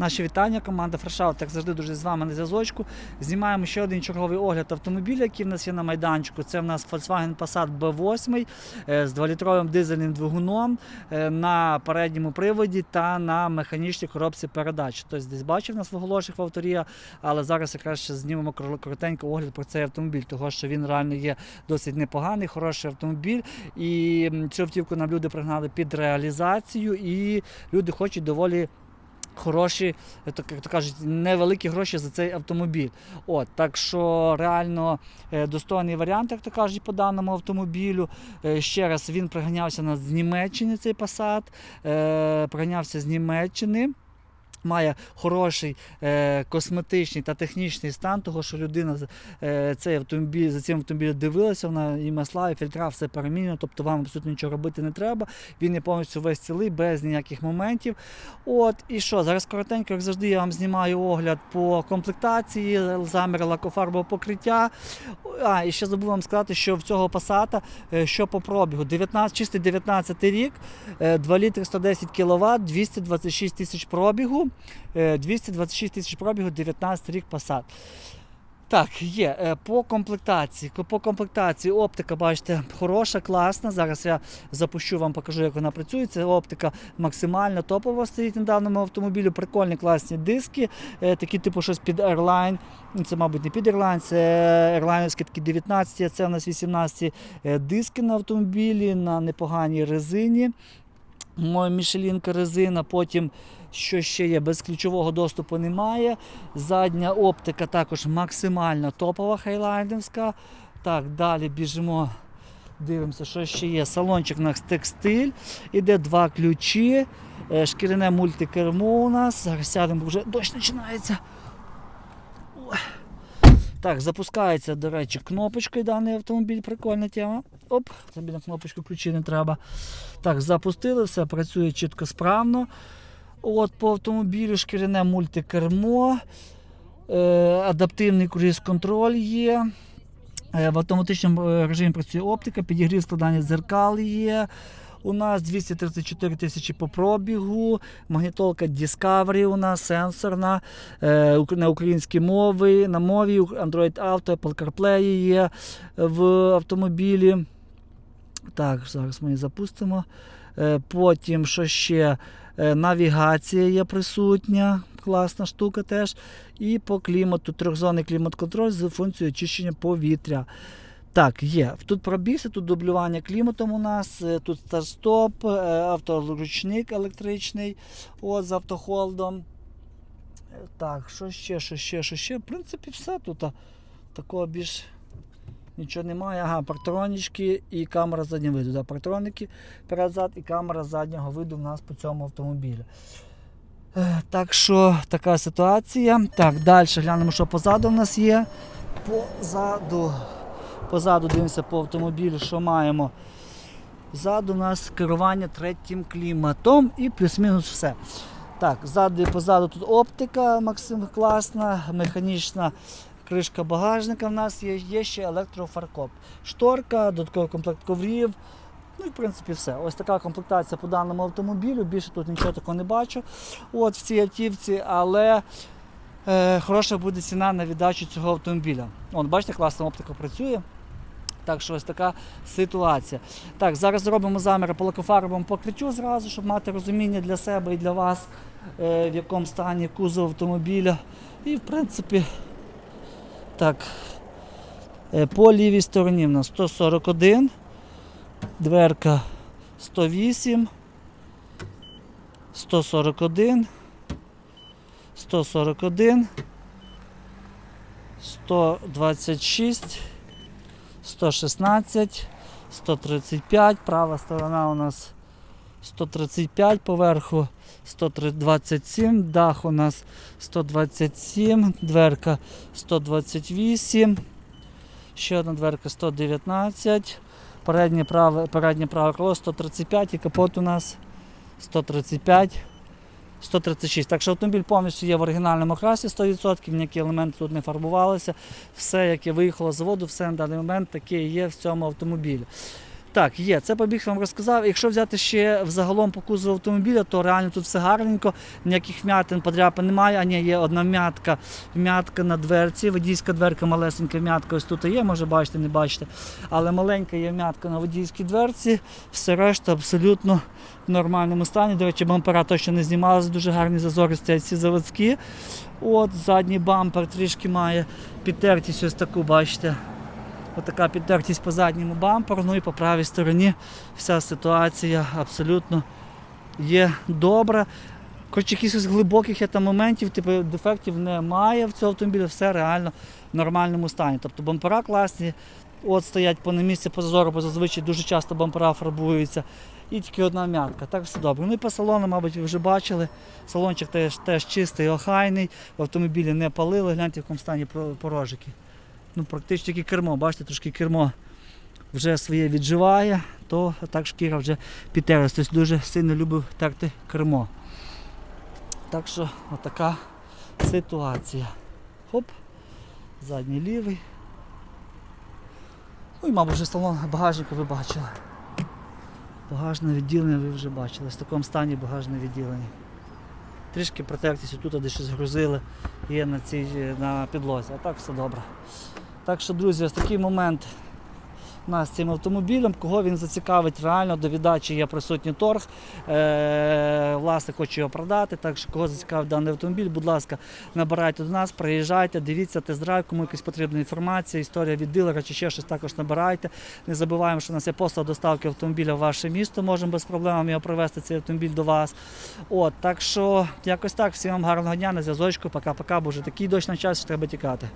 Наші вітання, команда Фрешаут, як завжди, дуже з вами на зв'язочку. Знімаємо ще один черговий огляд автомобіля, який в нас є на майданчику. Це в нас Volkswagen Passat B8 е, з 2-літровим дизельним двигуном е, на передньому приводі та на механічній коробці передач. Хтось десь бачив нас в оголошеннях в авторія, але зараз якраз ще знімемо кор- коротенько огляд про цей автомобіль, того що він реально є досить непоганий, хороший автомобіль. І цю автівку нам люди пригнали під реалізацію, і люди хочуть доволі. Хороші, е, так як то кажуть, невеликі гроші за цей автомобіль. От, так що реально е, достойний варіант, як то кажуть, по даному автомобілю. Е, ще раз він приганявся з Німеччини, цей Passat, приганявся з Німеччини. Має хороший е, косметичний та технічний стан, того що людина е, цей автомобіль за цим автомобілем дивилася, вона і масла, і фільтра, все перемінено, тобто вам абсолютно нічого робити не треба. Він є повністю весь цілий, без ніяких моментів. От і що, зараз коротенько, як завжди, я вам знімаю огляд по комплектації, замір лакофарбового покриття. А, і ще забув вам сказати, що в цього Passat, е, що по пробігу, 19, чистий 19 рік, е, 2 літри 110 кВт, 226 тисяч пробігу, е, 226 тисяч пробігу, 19 рік Passat. Так, є. Е, По комплектації. По комплектації оптика, бачите, хороша, класна. Зараз я запущу вам, покажу, як вона працює. Це оптика максимально топова стоїть на даному автомобілі. Прикольні класні диски, е, такі типу щось під Airline. Ну, Це, мабуть, не під Airline, це ерлайнерські такі 19, а це у нас 18 е, диски на автомобілі на непоганій резині. Мішелінка резина, потім що ще є, без ключового доступу немає. Задня оптика також максимально топова хайлайнерська. Так, далі біжимо. Дивимося, що ще є. Салончик у нас текстиль. Іде два ключі. е, Шкіряне мультикермо у нас. Зараз сядемо, вже дощ починається. Ой. Так, запускається, до речі, кнопочкою даний автомобіль. Прикольна тема. Оп, тобі на кнопочку ключі не треба. Так, запустили, все працює чітко справно. От по автомобілю шкіряне мультикермо, е, адаптивний круїз-контроль є. Е, в автоматичному е, режимі працює оптика, підігрів складання дзеркал є. У нас 234 тисячі по пробігу, магнітолка Discovery у нас сенсорна, е, на українській мові, на мові Android Auto, Apple CarPlay є в автомобілі. Так, зараз ми її запустимо. Е, Потім, що ще? Е, Навігація є присутня, класна штука теж. І по клімату трьохзонний клімат-контроль з функцією очищення повітря. Так, є. Тут пробігся, тут дублювання кліматом у нас, е, тут старт-стоп, е, авторучник електричний от, з автохолдом. Е, Так, що ще, що ще, що ще? В принципі, все тут. Такого більш нічого немає. Ага, партронічки і камера заднього виду. Да, партроники перед-зад і камера заднього виду в нас по цьому автомобілі. Так що така ситуація. Так, далі глянемо, що позаду в нас є. Позаду, позаду дивимося по автомобілю, що маємо. Ззаду у нас керування третім кліматом і плюс-мінус все. Так, ззаду і позаду тут оптика максим класна, механічна кришка багажника в нас є, є ще електрофаркоп. Шторка, додатковий комплект коврів. Ну і в принципі все. Ось така комплектація по даному автомобілю. Більше тут нічого такого не бачу. От в цій автівці, але е, хороша буде ціна на віддачу цього автомобіля. От, бачите, класна оптика працює. Так що ось така ситуація. Так, зараз зробимо заміри по лакофарбовому покриттю зразу, щоб мати розуміння для себе і для вас, е, в якому стані кузов автомобіля. І в принципі, так, е, по лівій стороні в нас 141, дверка 108, 141, 141, 126. 116, 135, права сторона у нас 135 поверху, 127, дах у нас 127, дверка 128, ще одна дверка 119, переднє праве, переднє праве крило 135 і капот у нас 135. 136. Так що автомобіль повністю є в оригінальному красі 100%, ніякі елементи тут не фарбувалися. Все, яке виїхало з заводу, все на даний момент таке є в цьому автомобілі. Так, є. Це побіг вам розказав. Якщо взяти ще взагалом по кузову автомобіля, то реально тут все гарненько, ніяких м'ятин, подряпин немає. А ні, є одна м'ятка, м'ятка на дверці, водійська дверка, малесенька м'ятка. Ось тут є, може бачите, не бачите. Але маленька є м'ятка на водійській дверці, все решта абсолютно в нормальному стані. До речі, бампера точно не знімалися, дуже гарні зазори стоять ці заводські. От задній бампер трішки має підтертість ось таку, бачите. Отака підтертість по задньому бамперу, ну і по правій стороні вся ситуація абсолютно є добра. Хоч якихось глибоких є там моментів, типу дефектів немає в цьому автомобілі, все реально в нормальному стані. Тобто бампера класні, от стоять по на місці по бо зазвичай дуже часто бампера фарбуються. І тільки одна м'ятка. Так все добре. Ну і по салону, мабуть, ви вже бачили. Салончик теж, теж чистий, охайний, в автомобілі не палили, гляньте в якому стані порожики ну, практично тільки кермо, бачите, трошки кермо вже своє відживає, то так шкіра вже підтерлась. Тобто дуже сильно любив терти кермо. Так що отака ситуація. Хоп, задній лівий. Ну і, мабуть, вже салон багажника ви бачили. Багажне відділення ви вже бачили. В такому стані багажне відділення. Трішки протектися тут, де щось грузили, є на цій на підлозі, а так все добре. Так що, друзі, ось такий момент нас з цим автомобілем. Кого він зацікавить реально до віддачі є присутній торг. Е, власник хоче його продати. Так що кого зацікавить даний автомобіль, будь ласка, набирайте до нас, приїжджайте, дивіться тест-драйв, кому якась потрібна інформація, історія від дилера чи ще щось також набирайте. Не забуваємо, що у нас є послуга доставки автомобіля в ваше місто. Можемо без проблем його привезти цей автомобіль до вас. От, так що якось так. Всім вам гарного дня на зв'язочку. Пока-пока, бо вже такий дощ на час, що треба тікати.